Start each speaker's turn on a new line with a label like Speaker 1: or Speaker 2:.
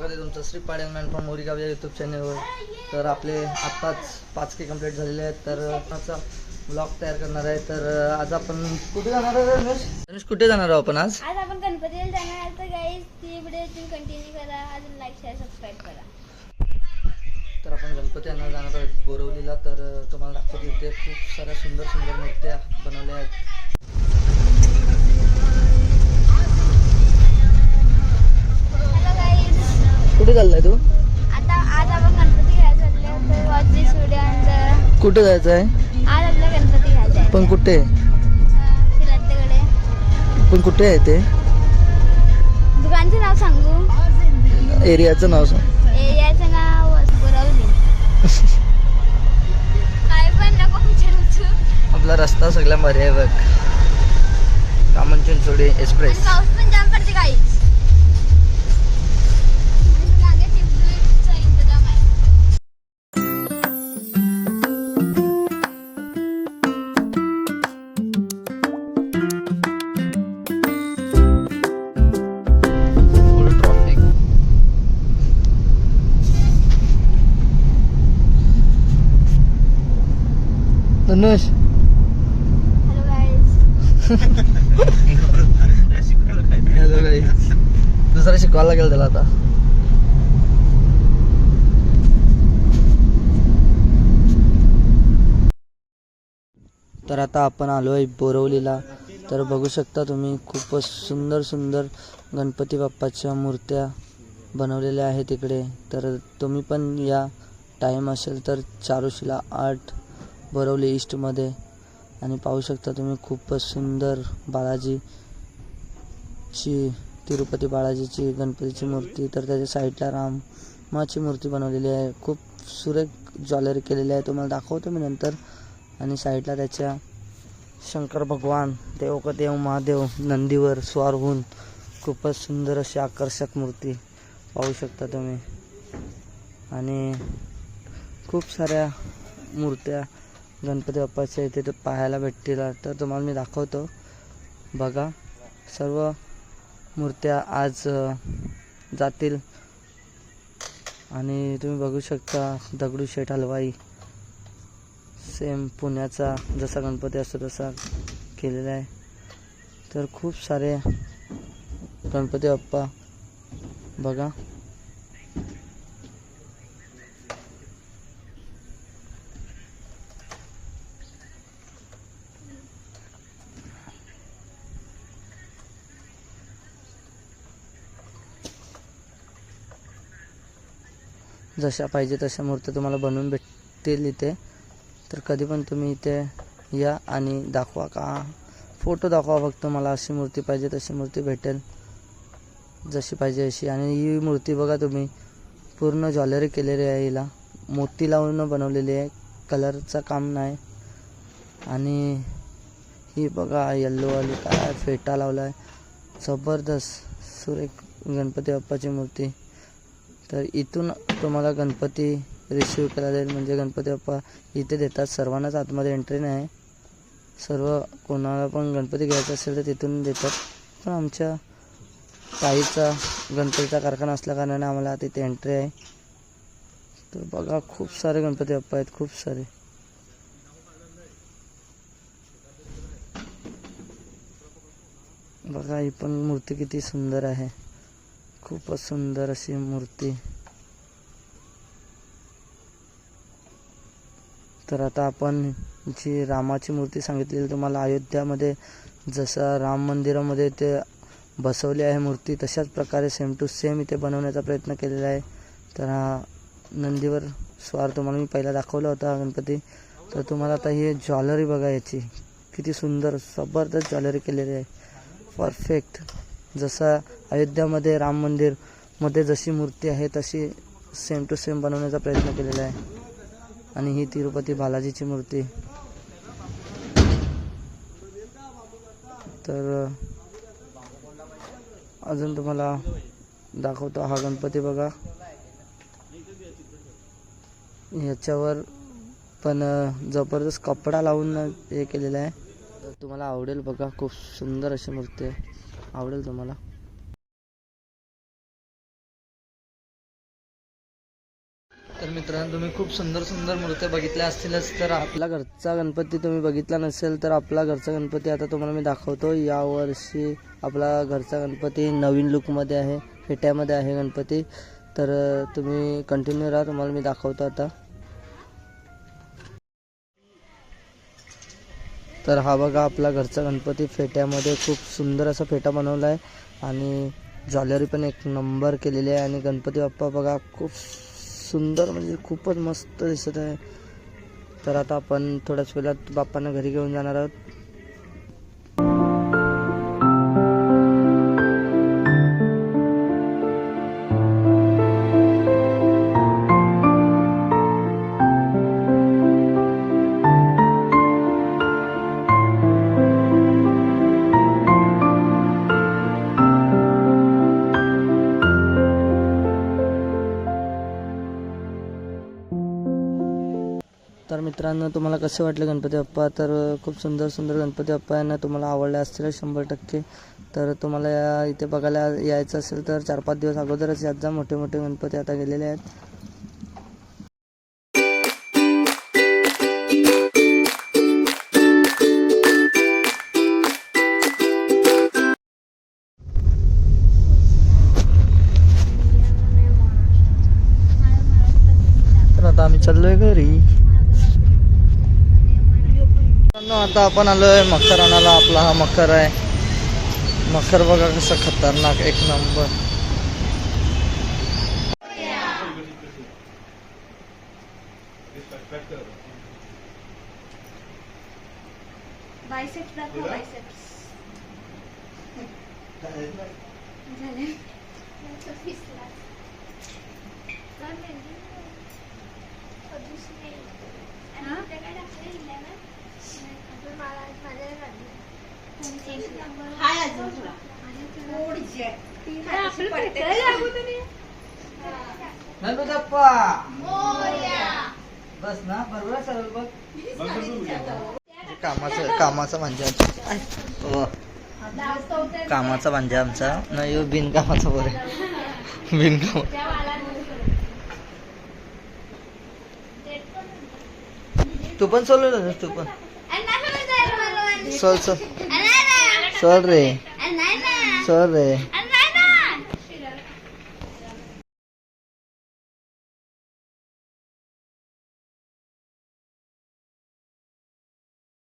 Speaker 1: स्वागत आहे तुमचं श्री पाड्यांमॅन फ्रॉम मोरीगाव या यूट्यूब चॅनलवर तर आपले आत्ताच पाच के कंप्लीट झालेले आहेत तर आजचा ब्लॉग तयार करणार आहे. तर आज आपण कुठे जाणार आहे गणेश गणेश कुठे जाणार आहोत आपण आज?
Speaker 2: आज आपण गणपतीला जाणार तर गाईज ती व्हिडिओ तुम्ही कंटिन्यू करा. अजून लाईक शेअर सबस्क्राईब करा.
Speaker 1: तर आपण गणपती यांना जाणार आहोत बोरवलीला. तर तुम्हाला दाखवतो इथे खूप साऱ्या सुंदर सुंदर मूर्त्या बनवल्या आहेत. कुठे चाललाय तू?
Speaker 2: आता आज आपण गणपती घ्यायला चाललो वॉच अँड
Speaker 1: कुठे जायचं आहे
Speaker 2: आज आपल्याला गणपती घ्यायचा
Speaker 1: पण कुठे? पण कुठे आहे ते?
Speaker 2: दुकानचं नाव सांगू?
Speaker 1: एरियाचं नाव सांग.
Speaker 2: एरियाचं नाव
Speaker 1: आपला रस्ता सगळ्या आहे बघ. Kaman Chinchodi express. Dhanush
Speaker 2: hello guys
Speaker 1: काही दुसरा शिकवायला लागेल त्याला आता तर आता आपण आलो आहे बोरवलीला. तर बघू शकता तुम्ही खूपच सुंदर सुंदर गणपती बाप्पाच्या मूर्त्या बनवलेल्या आहेत इकडे. तर तुम्ही पण या. टाईम असेल तर चारुशीला आर्ट बोरवली ईस्टमध्ये आणि पाहू शकता तुम्ही खूपच सुंदर बालाजीची तिरुपती बालाजीची गणपतीची मूर्ती. तर त्याच्या साईडला रामाची मूर्ती बनवलेली आहे. खूप सुरेख ज्वेलरी केलेली आहे. तुम्हाला दाखवतो मी नंतर. आणि साईडला त्याच्या शंकर भगवान देव देव महादेव नंदीवर स्वार होऊन खूपच सुंदर अशी आकर्षक मूर्ती पाहू शकता तुम्ही. आणि खूप साऱ्या मूर्त्या गणपती बाप्पाच्या इथे ते पाहायला भेटतील. तर तुम्हाला मी दाखवतो. बघा. सर्व मूर्त्या आज जातील. आणि तुम्ही बघू शकता दगडूशेठ हलवाई. सेम पुण्याचा जसा गणपती असतो तसा केलेला आहे. तर खूप सारे गणपती बाप्पा. बघा. जशा पाहिजे तशा मूर्त्या तुम्हाला बनवून भेटतील इथे. तर कधी पण तुम्ही इथे या आणि दाखवा का? फोटो दाखवा फक्त मला. अशी मूर्ती पाहिजे तशी मूर्ती भेटेल. जशी पाहिजे अशी. आणि ही मूर्ती बघा तुम्ही. पूर्ण ज्वेलरी केलेली आहे हिला. मोती लावून बनवलेली आहे. कलरचं काम नाही. आणि ही बघा येल्लोवाली काय फेटा लावला आहे जबरदस्त. सुरेख गणपती बाप्पाची मूर्ती. तर इथून तुम्हाला गणपती रिसिव्ह केला जाईल. म्हणजे गणपती बाप्पा इथे देतात. सर्वांनाच आतमध्ये एंट्री नाही. सर्व कोणाला पण गणपती घ्यायचा असेल तर तिथून देतात. पण आमच्या ताईचा गणपतीचा कारखाना असल्याकारणाने आम्हाला तिथे एंट्री आहे. तर बघा खूप सारे गणपती बाप्पा आहेत. खूप सारे. बघा ही पण मूर्ती किती सुंदर आहे. खूपच सुंदर अशी मूर्ती. तर आता आपण जी रामाची मूर्ती सांगितलेली तुम्हाला अयोध्यामध्ये जसं राम मंदिरामध्ये ते बसवली आहे मूर्ती तशाच प्रकारे सेम टू सेम इथे बनवण्याचा प्रयत्न केलेला आहे. तर हा नंदीवर स्वार तुम्हाला मी पहिला दाखवला होता गणपती. तर तुम्हाला आता ही ज्वेलरी बघा याची. किती सुंदर जबरदस्त ज्वेलरी केलेली आहे. परफेक्ट जसं अयोध्यामध्ये राम मंदिरमध्ये जशी मूर्ती आहे तशी सेम टू सेम बनवण्याचा प्रयत्न केलेला आहे. आणि ही तिरुपती बालाजीची मूर्ती. तर अजून तुम्हाला दाखवतो हा गणपती बघा. ह्याच्यावर पण जबरदस्त कपडा लावून हे केलेला आहे. तर तुम्हाला आवडेल बघा खूप सुंदर अशी मूर्ती आहे. आवडेल तुम्हाला. तर मित्रांनो तुम्ही खूप सुंदर सुंदर मूर्त्या बघितल्या असतीलच तर आपला घरचा गणपती तुम्ही बघितला नसेल तर आपला घरचा गणपती आता तुम्हाला मी दाखवतो. यावर्षी आपला घरचा गणपती नवीन लुकमध्ये आहे फेट्यामध्ये आहे गणपती. तर तुम्ही कंटिन्यू राहा तुम्हाला मी दाखवतो आता. तर हा बघा आपला घरचा गणपती फेट्यामध्ये खूप सुंदर असा फेटा बनवला आहे. आणि ज्वेलरी पण एक नंबर केलेली आहे. आणि गणपती बाप्पा बघा खूप सुंदर म्हणजे खूपच मस्त दिसत आहे. तर आता आपण थोड्याच वेळात बाप्पांना घरी घेऊन जाणार आहोत. मित्रांनो तुम्हाला कसे वाटले गणपती बाप्पा? तर खूप सुंदर सुंदर गणपती बाप्पा यांना तुम्हाला आवडले असतील शंभर टक्के. तर तुम्हाला या इथे बघायला यायचं असेल तर चार पाच दिवस अगोदरच यात जा. मोठे मोठे गणपती आता गेलेले आहेत. तर आता आम्ही चाललोय घरी मित्रांनो, आता आपण आलोय मकर आणायला आपला हा मकर आहे. मकर बघा कसं खतरनाक एक नंबर. बस ना बरोबर सरळ बघ कामाचं कामाचा आय, वा. कामाचा भांजा आमचा. नाही ह्यो बिनकामाचा बरं बिनकाम. तू पण ना तू पण. सोल सोल. सोल रे सोल रे